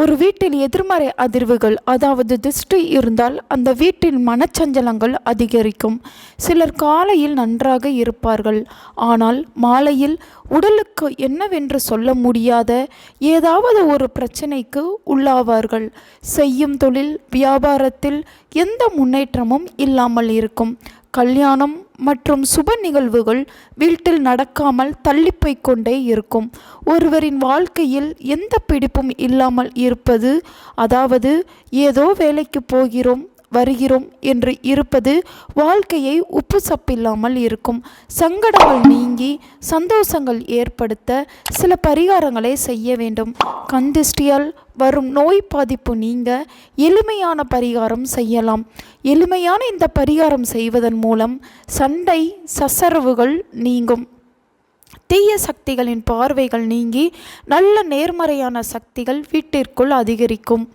ஒரு வீட்டில் எதிர்மறை அதிர்வுகள் அதாவது திருஷ்டி இருந்தால் அந்த வீட்டின் மனச்சஞ்சலங்கள் அதிகரிக்கும். சிலர் காலையில் நன்றாக இருப்பார்கள். ஆனால் மாலையில் உடலுக்கு என்னவென்று சொல்ல முடியாத ஏதாவது ஒரு பிரச்சனைக்கு உள்ளாவார்கள். செய்யும் தொழில் வியாபாரத்தில் எந்த முன்னேற்றமும் இல்லாமல் இருக்கும். கல்யாணம் மற்றும் சுப நிகழ்வுகள் வீட்டில் நடக்காமல் தள்ளிப்போய் கொண்டே இருக்கும். ஒருவரின் வாழ்க்கையில் எந்த பிடிப்பும் இல்லாமல் இருப்பது அதாவது ஏதோ வேலைக்கு போகிறோம் வருகிறோம் என்று இருப்பது வாழ்க்கையை உப்பு சப்பில்லாமல் இருக்கும். சங்கடங்கள் நீங்கி சந்தோஷங்கள் ஏற்படுத்த சில பரிகாரங்களை செய்ய வேண்டும். கந்திஷ்டியால் வரும் நோய் பாதிப்பு நீங்க எளிமையான பரிகாரம் செய்யலாம். எளிமையான இந்த பரிகாரம் செய்வதன் மூலம் சண்டை சசரவுகள் நீங்கும். தீய சக்திகளின் பார்வைகள் நீங்கி நல்ல நேர்மறையான சக்திகள் வீட்டிற்குள் அதிகரிக்கும்.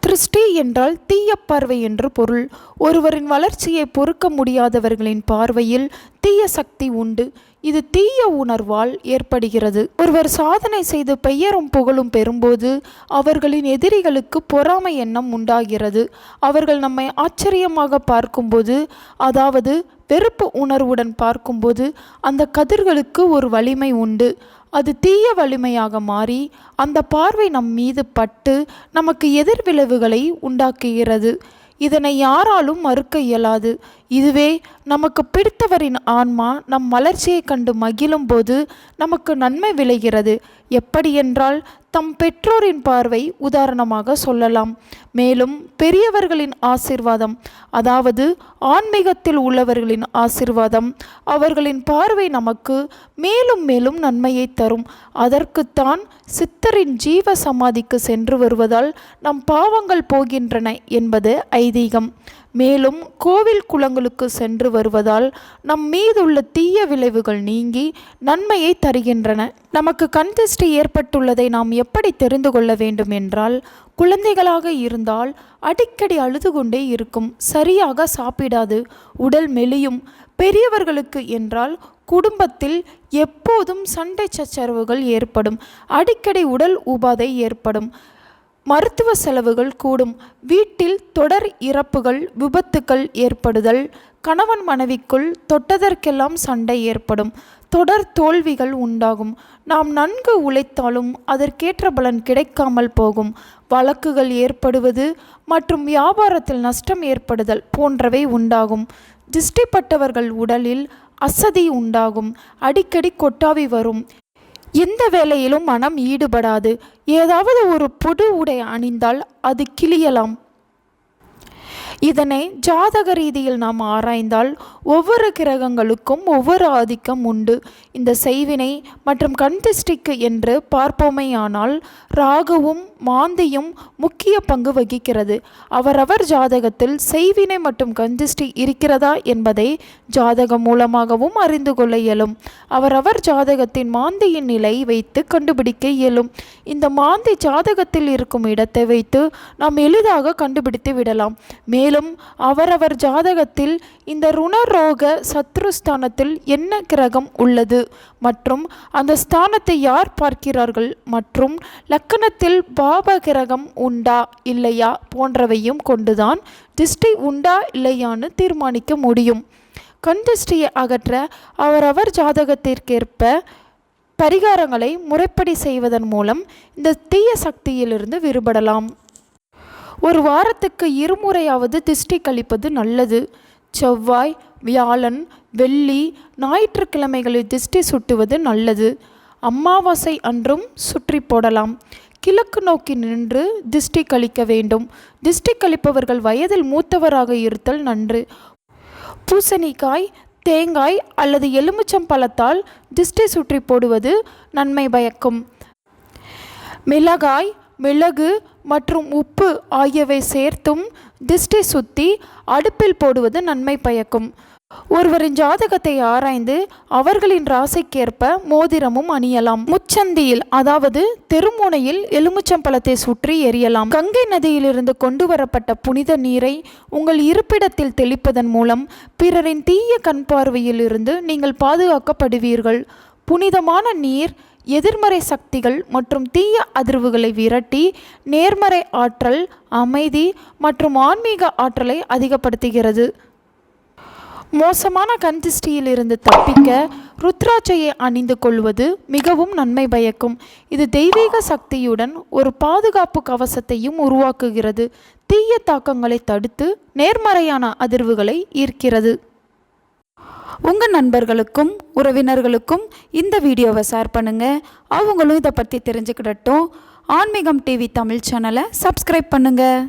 திருஷ்டி என்றால் தீய பார்வை என்று பொருள். ஒருவரின் வளர்ச்சியை பொறுக்க முடியாதவர்களின் பார்வையில் தீய சக்தி உண்டு. இது தீய உணர்வால் ஏற்படுகிறது. ஒருவர் சாதனை செய்து பெயரும் புகழும் பெறும்போது அவர்களின் எதிரிகளுக்கு பொறாமை எண்ணம் உண்டாகிறது. அவர்கள் நம்மை ஆச்சரியமாக பார்க்கும்போது அதாவது வெறுப்பு உணர்வுடன் பார்க்கும்போது அந்த கதிர்களுக்கு ஒரு வலிமை உண்டு. அது தீய வலிமையாக மாறி அந்த பார்வை நம் மீது பட்டு நமக்கு எதிர்விளைவுகளை உண்டாக்குகிறது. இதனை யாராலும் மறுக்க இயலாது. இதுவே நமக்கு பிடித்தவரின் ஆன்மா நம் வளர்ச்சியை கண்டு மகிழும்போது நமக்கு நன்மை விளைகிறது. எப்படியென்றால் தம் பெற்றோரின் பார்வை உதாரணமாக சொல்லலாம். மேலும் பெரியவர்களின் ஆசிர்வாதம் அதாவது ஆன்மீகத்தில் உள்ளவர்களின் ஆசிர்வாதம் அவர்களின் பார்வை நமக்கு மேலும் மேலும் நன்மையை தரும். அதற்குத்தான் சித்தரின் ஜீவ சமாதிக்கு சென்று வருவதால் நம் பாவங்கள் போகின்றன என்பது ஐதீகம். மேலும் கோவில் குளங்களுக்கு சென்று வருவதால் நம் மீதுள்ள தீய விளைவுகள் நீங்கி நன்மையை தருகின்றன. நமக்கு கண் திருஷ்டி ஏற்பட்டுள்ளதை நாம் எப்படி தெரிந்து கொள்ள வேண்டும் என்றால் குழந்தைகளாக இருந்தால் அடிக்கடி அழுது கொண்டே இருக்கும் சரியாக சாப்பிடாது உடல் மெலியும். பெரியவர்களுக்கு என்றால் குடும்பத்தில் எப்போதும் சண்டை சச்சரவுகள் ஏற்படும் அடிக்கடி உடல் உபாதை ஏற்படும். மருத்துவ செலவுகள் கூடும். வீட்டில் தொடர் இறப்புகள் விபத்துக்கள் ஏற்படுதல் கணவன் மனைவிக்குள் தொட்டதற்கெல்லாம் சண்டை ஏற்படும். தொடர் தோல்விகள் உண்டாகும். நாம் நன்கு உழைத்தாலும் அதற்கேற்ற பலன் கிடைக்காமல் போகும். வழக்குகள் ஏற்படுவது மற்றும் வியாபாரத்தில் நஷ்டம் ஏற்படுதல் போன்றவை உண்டாகும். திஷ்டிப்பட்டவர்கள் உடலில் அசதி உண்டாகும். அடிக்கடி கொட்டாவி வரும். எந்த வேலையிலும் மனம் ஈடுபடாது. ஏதாவது ஒரு புது உடை அணிந்தால் அது கிளியலாம். இதனை ஜாதக ரீதியில் நாம் ஆராய்ந்தால் ஒவ்வொரு கிரகங்களுக்கும் ஒவ்வொரு ஆதிக்கம் உண்டு. இந்த செய்வினை மற்றும் கண் திருஷ்டிக்கு என்று பார்ப்போமேயானால் ராகுவும் மாந்தியும் முக்கிய பங்கு வகிக்கிறது. அவரவர் ஜாதகத்தில் செய்வினை மற்றும் கஞ்சிஷ்டி இருக்கிறதா என்பதை ஜாதகம் மூலமாகவும் அறிந்து கொள்ள இயலும். அவரவர் ஜாதகத்தின் மாந்தியின் நிலை வைத்து கண்டுபிடிக்க இயலும். இந்த மாந்தி ஜாதகத்தில் இருக்கும் இடத்தை வைத்து நாம் எளிதாக கண்டுபிடித்து விடலாம். மேலும் அவரவர் ஜாதகத்தில் இந்த ருணரோக சத்ருஸ்தானத்தில் என்ன கிரகம் உள்ளது மற்றும் அந்த ஸ்தானத்தை யார் பார்க்கிறார்கள் மற்றும் லக்கணத்தில் பா பாபகிரகம் உண்டா இல்லையா போன்றவையும் கொண்டுதான் திருஷ்டி உண்டா இல்லையான்னு தீர்மானிக்க முடியும். கண் திருஷ்டியை அகற்ற அவரவர் ஜாதகத்திற்கேற்ப பரிகாரங்களை முறைப்படி செய்வதன் மூலம் இந்த தீய சக்தியிலிருந்து விடுபடலாம். ஒரு வாரத்துக்கு இருமுறையாவது திஷ்டி கழிப்பது நல்லது. செவ்வாய் வியாழன் வெள்ளி ஞாயிற்றுக்கிழமைகளில் திஷ்டி சுட்டுவது நல்லது. அமாவாசை அன்றும் சுற்றி போடலாம். கிழக்கு நோக்கி நின்று திஷ்டி கழிக்க வேண்டும். திஷ்டி கழிப்பவர்கள் வயதில் மூத்தவராக இருத்தல் நன்று. பூசணிக்காய் தேங்காய் அல்லது எலுமிச்சம்பழத்தால் திஷ்டி சுற்றி போடுவது நன்மை பயக்கும். மிளகாய் மிளகு மற்றும் உப்பு ஆகியவை சேர்த்தும் திஷ்டி சுத்தி அடுப்பில் போடுவது நன்மை பயக்கும். ஒருவரின் ஜாதகத்தை ஆராய்ந்து அவர்களின் ராசிக்கேற்ப மோதிரமும் அணியலாம். முச்சந்தியில் அதாவது தெருமுனையில் எலுமிச்சம்பழத்தை சுற்றி எரியலாம் கங்கை நதியிலிருந்து கொண்டு வரப்பட்ட புனித நீரை உங்கள் இருப்பிடத்தில் தெளிப்பதன் மூலம் பிறரின் தீய கண் பார்வையிலிருந்து நீங்கள் பாதுகாக்கப்படுவீர்கள். புனிதமான நீர் எதிர்மறை சக்திகள் மற்றும் தீய அதிர்வுகளை விரட்டி நேர்மறை ஆற்றல் அமைதி மற்றும் ஆன்மீக ஆற்றலை அதிகப்படுத்துகிறது. மோசமான கண் இருந்து தப்பிக்க ருத்ராட்சையை அணிந்து கொள்வது மிகவும் நன்மை பயக்கும். இது தெய்வீக சக்தியுடன் ஒரு பாதுகாப்பு கவசத்தையும் உருவாக்குகிறது. தீய தாக்கங்களை தடுத்து நேர்மறையான அதிர்வுகளை ஈர்க்கிறது. உங்கள் நண்பர்களுக்கும் உறவினர்களுக்கும் இந்த வீடியோவை ஷேர் பண்ணுங்கள் அவங்களும் இதை பற்றி தெரிஞ்சுக்கிடட்டும். ஆன்மீகம் டிவி தமிழ் சேனலை சப்ஸ்கிரைப் பண்ணுங்கள்